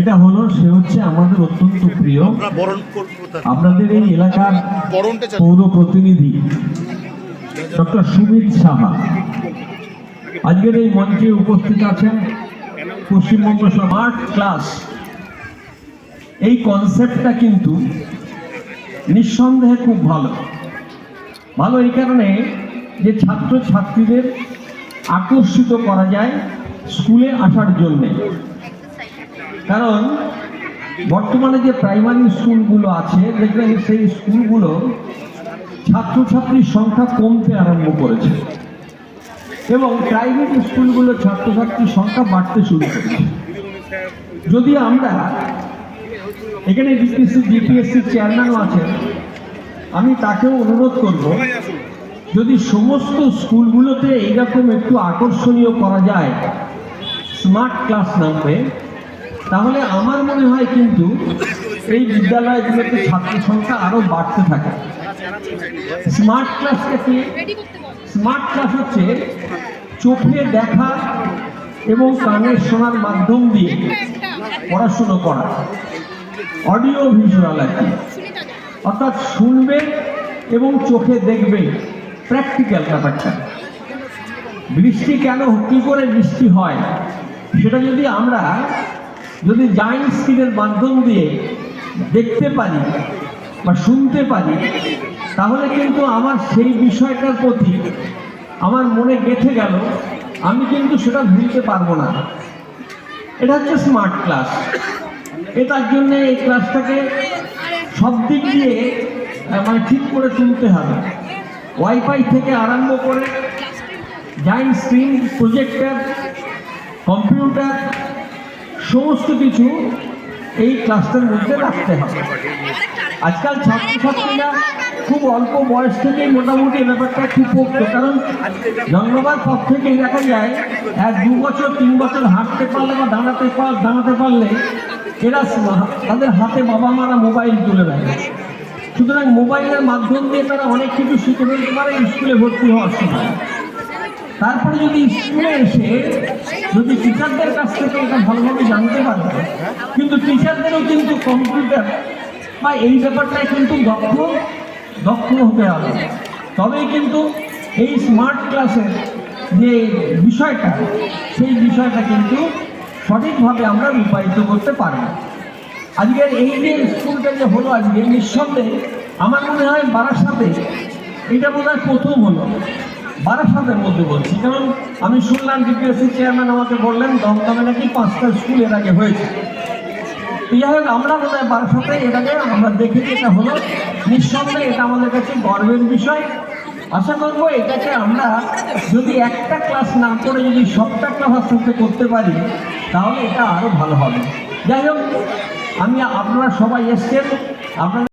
এটা হলো সে হচ্ছে আমাদের অত্যন্ত প্রিয়। আপনাদের এই এলাকার পৌর প্রতিনিধি ডক্টর সুমিত সাহা। আজকের এই মঞ্চে উপস্থিত আছেন পশ্চিমবঙ্গ স্মার্ট ক্লাস। এই কনসেপ্টটা কিন্তু নিঃসন্দেহে খুব ভালো। ভালো এই কারণে যে ছাত্র ছাত্রীদের আকর্ষিত করা যায় স্কুলে আসার জন্য। কারণ বর্তমানে যে প্রাইমারি স্কুলগুলো আছে, দেখবেন সেই স্কুলগুলো ছাত্রছাত্রীর সংখ্যা কমতে আরম্ভ করেছে। এবং প্রাইভেট স্কুলগুলো ছাত্রছাত্রীর সংখ্যা বাড়তে শুরু করেছে। যদি আমরা এখানে ডিপিএসসি ডিপিএসসির চেয়ারম্যানও আছেন, আমি তাকেও অনুরোধ করব, যদি সমস্ত স্কুলগুলোতে এইরকম একটু আকর্ষণীয় করা যায় স্মার্ট ক্লাস নামে তাহলে আমার মনে হয় কিন্তু এই বিদ্যালয়গুলোতে ছাত্র সংখ্যা আরও বাড়তে থাকে। স্মার্ট ক্লাসটা কি স্মার্ট ক্লাস হচ্ছে চোখে দেখা এবং কানের শোনার মাধ্যম দিয়ে পড়াশুনো করা। অডিও ভিজুয়াল আর কি। অর্থাৎ শুনবে এবং চোখে দেখবে। প্র্যাকটিক্যাল ব্যাপারটা। বৃষ্টি কেন কী করে বৃষ্টি হয়? সেটা যদি আমরা যদি জাইন্ট স্ক্রিনের মাধ্যম দিয়ে দেখতে পারি বা শুনতে পারি, তাহলে কিন্তু আমার সেই বিষয়টার প্রতি আমার মনে গেঁথে গেল, আমি কিন্তু সেটা ভুলতে পারব না। এটা হচ্ছে স্মার্ট ক্লাস এটার জন্য এই ক্লাসটাকে সব দিক দিয়ে মানে ঠিক করে তুলতে হবে। ওয়াইফাই থেকে আরম্ভ করে জাইন্ট স্ক্রিন প্রজেক্টর কম্পিউটার সমস্ত কিছু এই ক্লাসটার মধ্যে রাখতে হবে। আজকাল ছাত্রছাত্রীরা খুব অল্প বয়স থেকেই মোটামুটি এই ব্যাপারটা খুব পড়তো কারণ জন্মবার পর থেকেই দেখা যায়, এক দু বছর, তিন বছর হাঁটতে পারলে বা দাঁড়াতে পার দাঁড়াতে পারলে এরা তাদের হাতে বাবা মারা মোবাইল তুলে দেয়। সুতরাং মোবাইলের মাধ্যম দিয়ে তারা অনেক কিছু শিখে ফেলতে পারে, স্কুলে ভর্তি হওয়ার সময়। তারপরে যদি স্কুলে এসে যদি টিচারদের কাছ থেকে এটা ভালোভাবে জানতে পারে কিন্তু টিচারদেরও কিন্তু কম্পিউটার বা এই ব্যাপারটায় কিন্তু দক্ষ দক্ষ হতে হবে। তবেই কিন্তু এই স্মার্ট ক্লাসের যে বিষয়টা, সেই বিষয়টা কিন্তু সঠিকভাবে আমরা রূপায়িত করতে পারব। আজকের এই যে স্কুলটা যে হলো আজকে, নিঃসন্দেহে আমার মনে হয় বারাসাতে এটা বোধ হয় প্রথম হলো। বারাসাতের মধ্যে বলছি কারণ আমি শুনলাম ডিপিএসসি চেয়ারম্যান আমাকে বললেন, দমদমে নাকি পাঁচটা স্কুলের আগে হয়েছে। যাই হোক, আমরা বোধ হয় বারাসাতে এর আগে আমরা দেখেছি এটা হলো। নিঃসন্দেহে এটা আমাদের কাছে গর্বের বিষয়। আশা করব এটাকে আমরা যদি একটা ক্লাস না করে যদি সবটা ক্লাস আস্তে করতে পারি, তাহলে এটা আরও ভালো হবে। যাই হোক, আমি আপনারা সবাই এসছেন আপনারা